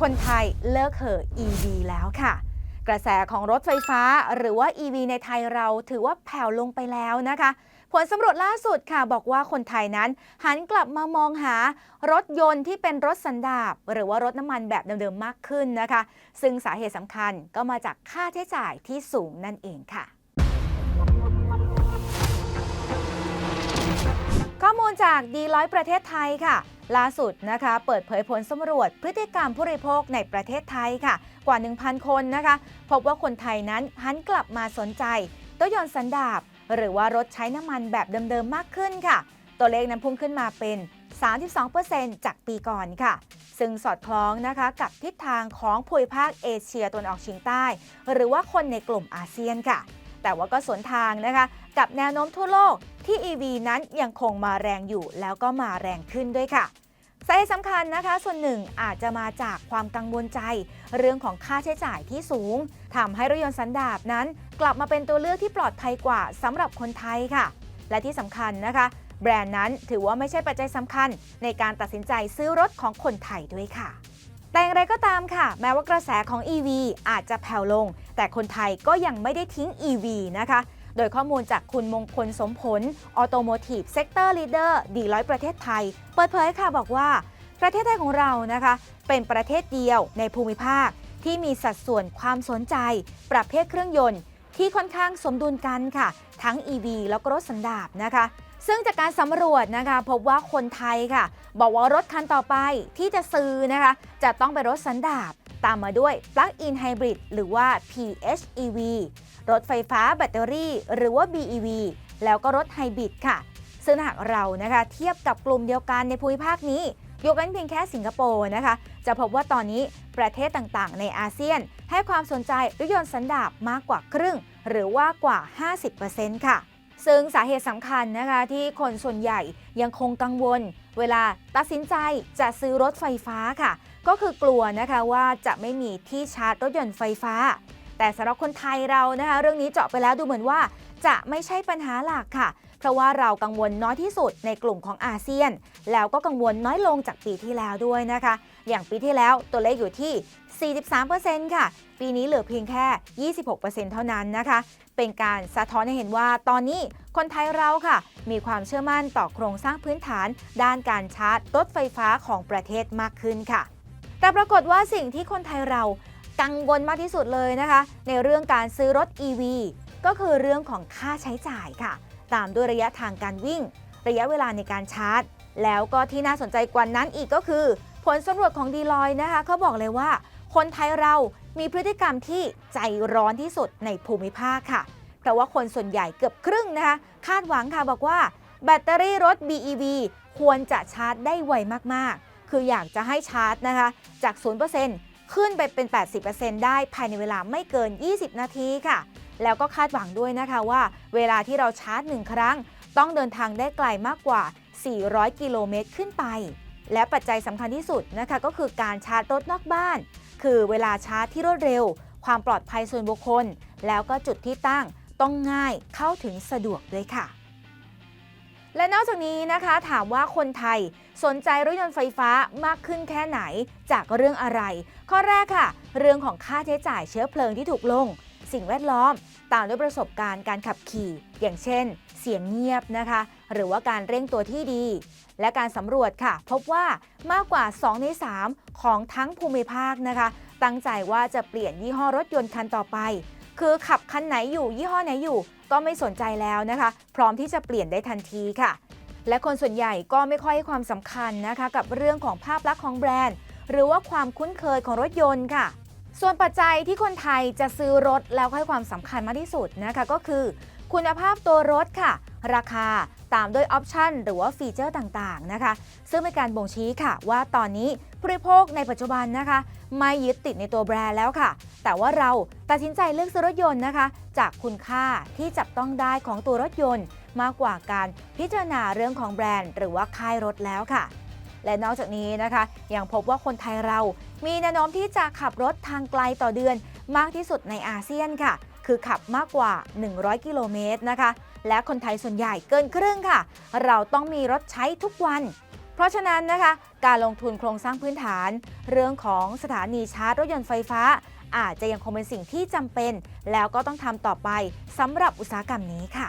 คนไทยเลิกเห่อ EV แล้วค่ะ กระแสของรถไฟฟ้าหรือว่า EV ในไทยเราถือว่าแผ่วลงไปแล้วนะคะ ผลสำรวจล่าสุดค่ะบอกว่าคนไทยนั้น หันกลับมามองหารถยนต์ที่เป็นรถสันดาปหรือว่ารถน้ำมันแบบเดิมๆมากขึ้นนะคะ ซึ่งสาเหตุสำคัญก็มาจากค่าใช้จ่ายที่สูงนั่นเองค่ะข้อมูลจากดีร้อยประเทศไทยค่ะ ล่าสุดนะคะ เปิดเผยผลสำรวจพฤติกรรมผู้บริโภคในประเทศไทยค่ะ กว่า 1,000 คนนะคะ พบว่าคนไทยนั้นหันกลับมาสนใจรถยนต์สันดาปหรือว่ารถใช้น้ำมันแบบเดิมๆมากขึ้นค่ะ ตัวเลขนั้นพุ่งขึ้นมาเป็น 32%จากปีก่อนค่ะ ซึ่งสอดคล้องนะคะกับทิศทางของภูมิภาคเอเชียตะวันออกเฉียงใต้ หรือว่าคนในกลุ่มอาเซียนค่ะ แต่ว่าก็สวนทางนะคะ กับแนวโน้มทั่วโลก ที่ EV นั้นยังคงมาแรงอยู่แล้วก็มาแรงขึ้นด้วยค่ะสาเหตุสำคัญนะคะ ส่วนหนึ่งอาจจะมาจากความกังวลใจ เรื่องของค่าใช้จ่ายที่สูงทำให้รถยนต์สันดาปนั้น กลับมาเป็นตัวเลือกที่ปลอดภัยกว่าสำหรับคนไทยค่ะ และที่สำคัญนะคะ แบรนด์นั้นถือว่าไม่ใช่ปัจจัยสำคัญ ในการตัดสินใจซื้อรถของคนไทยด้วยค่ะ แต่อย่างไรก็ตามค่ะ แม้ว่ากระแสของ EV อาจจะแผ่วลง แต่คนไทยก็ยังไม่ได้ทิ้ง EV นะคะ โดยข้อมูลจากคุณมงคลสมผล Automotive Sector Leader ดีร้อยประเทศไทย เปิดเผยค่ะบอกว่า ประเทศไทยของเรานะคะ เป็นประเทศเดียวในภูมิภาค ที่มีสัดส่วนความสนใจ ประเภทเครื่องยนต์ ที่ค่อนข้างสมดุลกันค่ะ ทั้ง EV แล้วก็รถสันดาปนะคะซึ่งจากการสำรวจนะคะพบว่าคนไทยค่ะ บอกว่ารถคันต่อไปที่จะซื้อนะคะ จะต้องเป็นรถสันดาป ตามมาด้วย Plug-in Hybrid หรือว่า PHEV รถไฟฟ้าแบตเตอรี่ หรือว่า BEV แล้วก็รถไฮบริดค่ะ ซึ่งหากเรานะคะเทียบกับกลุ่มเดียวกันในภูมิภาคนี้ ยกเว้นเพียงแค่สิงคโปร์นะคะ จะพบว่าตอนนี้ประเทศต่างๆ ในอาเซียน ให้ความสนใจรถยนต์สันดาปมากกว่าครึ่ง หรือว่ากว่า 50%ค่ะซึ่งสาเหตุสำคัญนะคะที่คนส่วนใหญ่ยังคงกังวล เวลาตัดสินใจจะซื้อรถไฟฟ้าค่ะ ก็คือกลัวนะคะว่าจะไม่มีที่ชาร์จรถยนต์ไฟฟ้า แต่สำหรับคนไทยเรานะคะ เรื่องนี้เจาะไปแล้วดูเหมือนว่า จะไม่ใช่ปัญหาหลักค่ะ เพราะว่าเรากังวลน้อยที่สุดในกลุ่มของอาเซียน แล้วก็กังวลน้อยลงจากปีที่แล้วด้วยนะคะ อย่างปีที่แล้วตัวเลขอยู่ที่ 43%ค่ะ ปีนี้เหลือเพียงแค่ 26%เท่านั้นนะคะ เป็นการสะท้อนให้เห็นว่าตอนนี้คนไทยเราค่ะ มีความเชื่อมั่นต่อโครงสร้างพื้นฐาน ด้านการชาร์จรถไฟฟ้าของประเทศมากขึ้นค่ะ แต่ปรากฏว่าสิ่งที่คนไทยเรากังวลมากที่สุดเลยนะคะ ในเรื่องการซื้อรถ EV ก็คือเรื่องของค่าใช้จ่ายค่ะ ตามด้วยระยะทางการวิ่ง ระยะเวลาในการชาร์จ แล้วก็ที่น่าสนใจกว่านั้นอีกก็คือ ผลสำรวจของดีลอยนะคะเขาบอกเลยว่า คนไทยเรามีพฤติกรรมที่ใจร้อนที่สุดในภูมิภาคค่ะ เพราะว่าคนส่วนใหญ่เกือบครึ่งนะคะ คาดหวังค่ะบอกว่า แบตเตอรี่รถ BEV ควรจะชาร์จได้ไวมากๆ คืออยากจะให้ชาร์จนะคะ จาก 0%ขึ้นไปเป็น 80%ได้ภายในเวลาไม่เกิน 20 นาทีค่ะ แล้วก็คาดหวังด้วยนะคะว่า เวลาที่เราชาร์จ 1 ครั้ง ต้องเดินทางได้ไกลมากกว่า 400 กิโลเมตรขึ้นไป และปัจจัยสำคัญที่สุดนะคะก็คือการชาร์จรถนอกบ้าน คือเวลาชาร์จที่รวดเร็ว ความปลอดภัยส่วนบุคคล แล้วก็จุดที่ตั้งต้องง่ายเข้าถึงสะดวกด้วยค่ะ และนอกจากนี้นะคะถามว่าคนไทยสนใจรถยนต์ไฟฟ้ามากขึ้นแค่ไหนจากเรื่องอะไร ข้อแรกค่ะ เรื่องของค่าใช้จ่ายเชื้อเพลิงที่ถูกลง สิ่งแวดล้อมตามด้วยประสบการณ์การขับขี่ อย่างเช่น เสียงเงียบนะคะ หรือว่าการเร่งตัวที่ดี และการสำรวจค่ะ พบว่ามากกว่า 2 ใน 3 ของทั้งภูมิภาคนะคะ ตั้งใจว่าจะเปลี่ยนยี่ห้อรถยนต์คันต่อไป คือขับคันไหนอยู่ยี่ห้อไหนอยู่ ก็ไม่สนใจแล้วนะคะ พร้อมที่จะเปลี่ยนได้ทันทีค่ะ และคนส่วนใหญ่ก็ไม่ค่อยให้ความสำคัญนะคะ กับเรื่องของภาพลักษณ์ของแบรนด์ หรือว่าความคุ้นเคยของรถยนต์ค่ะ ส่วนปัจจัยที่คนไทยจะซื้อรถแล้วให้ความสำคัญมากที่สุดนะคะก็คือ คุณภาพตัวรถค่ะ ราคาตามด้วยออปชันหรือว่าฟีเจอร์ต่างๆนะคะ ซึ่งเป็นการบ่งชี้ค่ะ ว่าตอนนี้ผู้บริโภคในปัจจุบันนะคะ ไม่ยึดติดในตัวแบรนด์แล้วค่ะ แต่ว่าเราตัดสินใจเลือกซื้อรถยนต์นะคะ จากคุณค่าที่จับต้องได้ของตัวรถยนต์ มากกว่าการพิจารณาเรื่องของแบรนด์ หรือว่าค่ายรถแล้วค่ะ และนอกจากนี้นะคะยังพบว่าคนไทยเรา มีแนวโน้มที่จะขับรถทางไกลต่อเดือน มากที่สุดในอาเซียนค่ะ คือขับมากกว่า 100 กิโลเมตรนะคะ และคนไทยส่วนใหญ่เกินครึ่งค่ะ เราต้องมีรถใช้ทุกวัน เพราะฉะนั้นนะคะ การลงทุนโครงสร้างพื้นฐาน เรื่องของสถานีชาร์จรถยนต์ไฟฟ้า อาจจะยังคงเป็นสิ่งที่จำเป็น แล้วก็ต้องทำต่อไปสำหรับอุตสาหกรรมนี้ค่ะ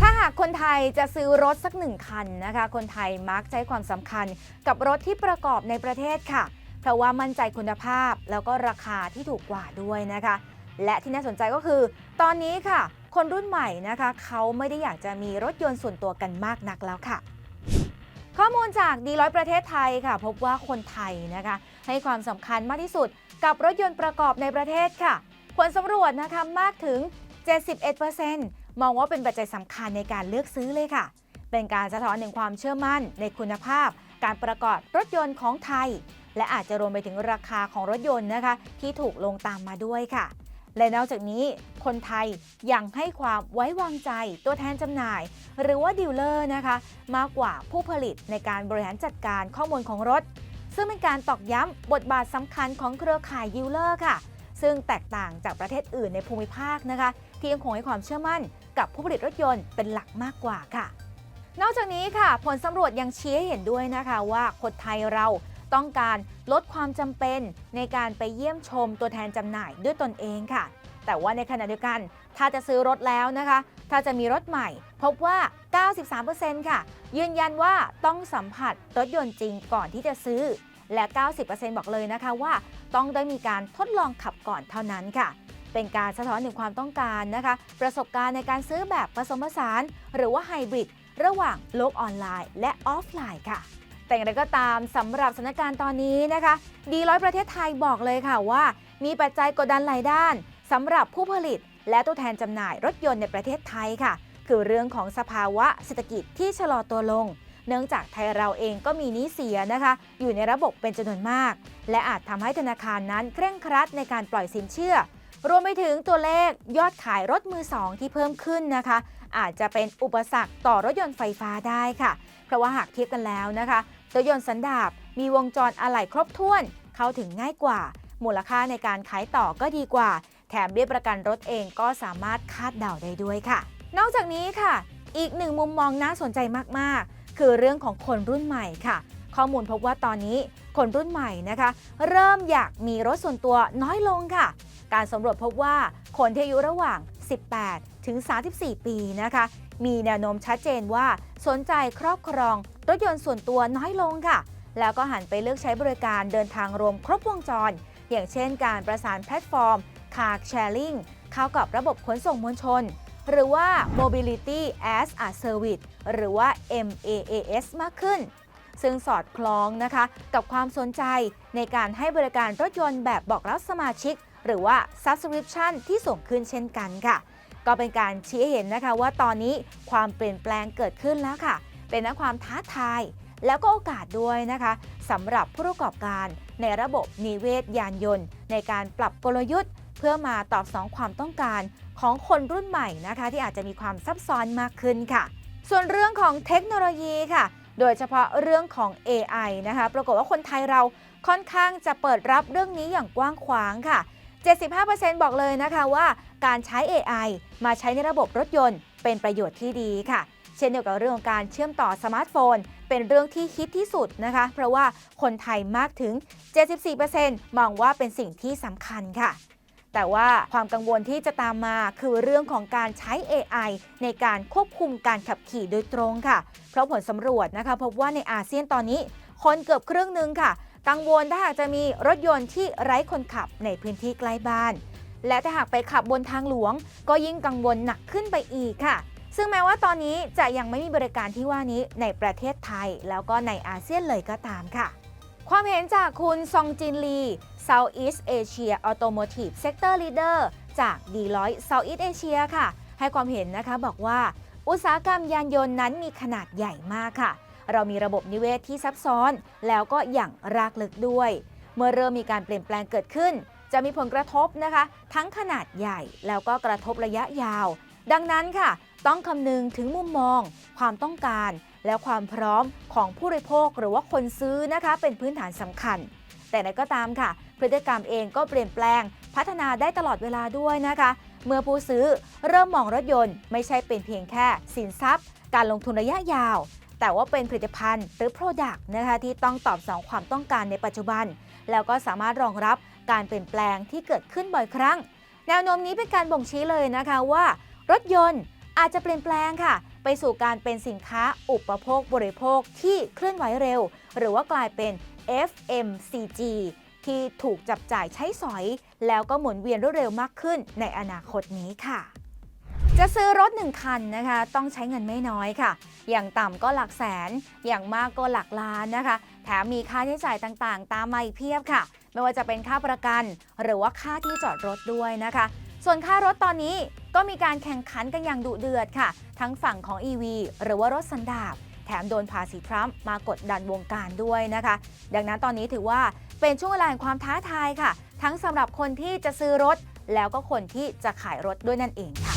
ถ้าหากคนไทยจะซื้อรถสักหนึ่งคันนะคะ คนไทยมักใช้ความสำคัญกับรถที่ประกอบในประเทศค่ะ เพราะว่ามั่นใจคุณภาพแล้วก็ราคาที่ถูกกว่าด้วยนะคะ และที่น่าสนใจก็คือ ตอนนี้ค่ะ คนรุ่นใหม่นะคะเขาไม่ได้อยากจะมีรถยนต์ส่วนตัวกันมากนักแล้วค่ะ ข้อมูลจากดีร้อยประเทศไทยค่ะ พบว่าคนไทยนะคะ ให้ความสำคัญมากที่สุดกับรถยนต์ประกอบในประเทศค่ะ ผลสำรวจนะคะมากถึง 71%มองว่าเป็นปัจจัยสำคัญในการเลือกซื้อเลยค่ะ เป็นการสะท้อนถึงความเชื่อมั่นในคุณภาพ การประกอบรถยนต์ของไทย และอาจจะรวมไปถึงราคาของรถยนต์นะคะ ที่ถูกลงตามมาด้วยค่ะ และนอกจากนี้คนไทยยังให้ความไว้วางใจตัวแทนจำหน่าย หรือว่าดีลเลอร์นะคะ มากกว่าผู้ผลิตในการบริหารจัดการข้อมูลของรถ ซึ่งเป็นการตอกย้ำบทบาทสำคัญของเครือข่ายดีลเลอร์ค่ะ ซึ่งแตกต่างจากประเทศอื่นในภูมิภาคนะคะ ที่ยังคงให้ความเชื่อมั่นกับผู้ผลิตรถยนต์เป็นหลักมากกว่าค่ะ นอกจากนี้ค่ะ ผลสำรวจยังชี้ให้เห็นด้วยนะคะว่าคนไทยเรา ต้องการลดความจำเป็นในการไปเยี่ยมชมตัวแทนจำหน่ายด้วยตนเองค่ะ แต่ว่าในขณะเดียวกัน ถ้าจะซื้อรถแล้วนะคะ ถ้าจะมีรถใหม่ พบว่า 93%ค่ะ ยืนยันว่าต้องสัมผัสรถยนต์จริงก่อนที่จะซื้อ และ 90%บอกเลยนะคะว่า ต้องได้มีการทดลองขับก่อนเท่านั้นค่ะเป็นการสะท้อนถึงความต้องการนะคะ ประสบการณ์ในการซื้อแบบผสมผสาน หรือว่าไฮบริดระหว่างโลกออนไลน์และออฟไลน์ค่ะ แต่อย่างไรก็ตามสำหรับสถานการณ์ตอนนี้นะคะ ดีร้อยประเทศไทยบอกเลยค่ะว่า มีปัจจัยกดดันหลายด้านสำหรับผู้ผลิต และตัวแทนจำหน่ายรถยนต์ในประเทศไทยค่ะ คือเรื่องของสภาวะเศรษฐกิจที่ชะลอตัวลง เนื่องจากไทยเราเองก็มีนี้เสียนะคะ อยู่ในระบบเป็นจำนวนมาก และอาจทำให้ธนาคารนั้นเคร่งครัดในการปล่อยสินเชื่อ รวมไปถึงตัวเลขยอดขายรถมือสองที่เพิ่มขึ้นนะคะ อาจจะเป็นอุปสรรคต่อรถยนต์ไฟฟ้าได้ค่ะ เพราะว่าหากเทียบกันแล้วนะคะ รถยนต์สันดาปมีวงจรอะไหล่ครบถ้วน เข้าถึงง่ายกว่า มูลค่าในการขายต่อก็ดีกว่า แถมเบี้ยประกันรถเองก็สามารถคาดเดาได้ด้วยค่ะ นอกจากนี้ค่ะ อีกหนึ่งมุมมองน่าสนใจมากๆ คือเรื่องของคนรุ่นใหม่ค่ะ ข้อมูลพบว่าตอนนี้คนรุ่นใหม่นะคะ เริ่มอยากมีรถส่วนตัวน้อยลงค่ะ การสำรวจพบว่าคนที่อายุระหว่าง 18 ถึง 34 ปีนะคะ มีแนวโน้มชัดเจนว่าสนใจครอบครอง รถยนต์ส่วนตัวน้อยลงค่ะ แล้วก็หันไปเลือกใช้บริการเดินทางรวมครบวงจร อย่างเช่นการประสานแพลตฟอร์ม Car Sharing เข้ากับระบบขนส่งมวลชน หรือว่า Mobility as a Service หรือว่า MAAS มากขึ้น ซึ่งสอดคล้องนะคะ กับความสนใจในการให้บริการรถยนต์แบบบอกรับสมาชิก หรือว่า Subscription ที่สูงขึ้นเช่นกันค่ะ ก็เป็นการชี้เห็นนะคะว่าตอนนี้ความเปลี่ยนแปลงเกิดขึ้นแล้วค่ะ เป็นทั้งความท้าทาย แล้วก็โอกาสด้วยนะคะสำหรับผู้ประกอบการในระบบนิเวศยานยนต์ ในการปรับกลยุทธ์ เพื่อมาตอบสนองความต้องการของคนรุ่นใหม่นะคะ ที่อาจจะมีความซับซ้อนมากขึ้นค่ะ ส่วนเรื่องของเทคโนโลยีค่ะ โดยเฉพาะเรื่องของ AI นะคะ ปรากฏว่าคนไทยเราค่อนข้างจะเปิดรับเรื่องนี้อย่างกว้างขวางค่ะ 75%บอกเลยนะคะว่าการใช้ AI มาใช้ในระบบรถยนต์เป็นประโยชน์ที่ดีค่ะ เช่นเดียวกับเรื่องของการเชื่อมต่อสมาร์ทโฟน เป็นเรื่องที่ฮิตที่สุดนะคะ เพราะว่าคนไทยมากถึง 74%มองว่าเป็นสิ่งที่สำคัญค่ะ แต่ว่าความกังวลที่จะตามมาคือเรื่องของการใช้ AI ในการควบคุมการขับขี่โดยตรงค่ะ เพราะผลสำรวจนะคะ พบว่าในอาเซียนตอนนี้ คนเกือบครึ่งหนึ่งค่ะ กังวลถ้าหากจะมีรถยนต์ที่ไร้คนขับในพื้นที่ใกล้บ้านและถ้าหากไปขับบนทางหลวง ก็ยิ่งกังวลหนักขึ้นไปอีกค่ะ ซึ่งแม้ว่าตอนนี้จะยังไม่มีบริการที่ว่านี้ในประเทศไทย แล้วก็ในอาเซียนเลยก็ตามค่ะ ความเห็นจากคุณซองจินลี Southeast Asia Automotive Sector Leader จาก Deloitte Southeast Asia ค่ะ ให้ความเห็นนะคะบอกว่า อุตสาหกรรมยานยนต์นั้นมีขนาดใหญ่มากค่ะ เรามีระบบนิเวศที่ซับซ้อน แล้วก็อย่างรากลึกด้วย เมื่อเริ่มมีการเปลี่ยนแปลงเกิดขึ้น จะมีผลกระทบนะคะ ทั้งขนาดใหญ่แล้วก็กระทบระยะยาว ดังนั้นค่ะ ต้องคำนึงถึงมุมมอง ความต้องการ และความพร้อมของผู้บริโภคหรือว่าคนซื้อนะคะ เป็นพื้นฐานสำคัญ แต่ไหนก็ตามค่ะ พฤติกรรมเองก็เปลี่ยนแปลง พัฒนาได้ตลอดเวลาด้วยนะคะ เมื่อผู้ซื้อเริ่มมองรถยนต์ ไม่ใช่เป็นเพียงแค่สินทรัพย์ การลงทุนระยะยาว แต่ว่าเป็นผลิตภัณฑ์หรือ Product นะคะที่ต้องตอบสนองความต้องการในปัจจุบัน แล้วก็สามารถรองรับการเปลี่ยนแปลงที่เกิดขึ้นบ่อยครั้ง แนวโน้มนี้เป็นการบ่งชี้เลยนะคะว่า รถยนต์ อาจจะเปลี่ยนแปลงค่ะ ไปสู่การเป็นสินค้าอุปโภคบริโภคที่เคลื่อนไหวเร็ว หรือว่ากลายเป็น FMCG ที่ถูกจับจ่ายใช้สอย แล้วก็หมุนเวียนรวดเร็วมากขึ้นในอนาคตนี้ค่ะ จะซื้อรถ 1 คันนะคะ ต้องใช้เงินไม่น้อยค่ะ อย่างต่ำก็หลักแสน อย่างมากก็หลักล้านนะคะ แถมมีค่าใช้จ่ายต่างๆ ตามมาอีกเพียบค่ะ ไม่ว่าจะเป็นค่าประกัน หรือว่าค่าที่จอดรถด้วยนะคะ ส่วนค่ารถตอนนี้ ก็มีการแข่งขันกันอย่างดุเดือดค่ะ ทั้งฝั่งของ EV หรือว่ารถสันดาปแถมโดนภาษีทรัมป์มากดดันวงการด้วยนะคะ ดังนั้นตอนนี้ถือว่าเป็นช่วงเวลาแห่งความท้าทายค่ะ ทั้งสำหรับคนที่จะซื้อรถ แล้วก็คนที่จะขายรถด้วยนั่นเองค่ะ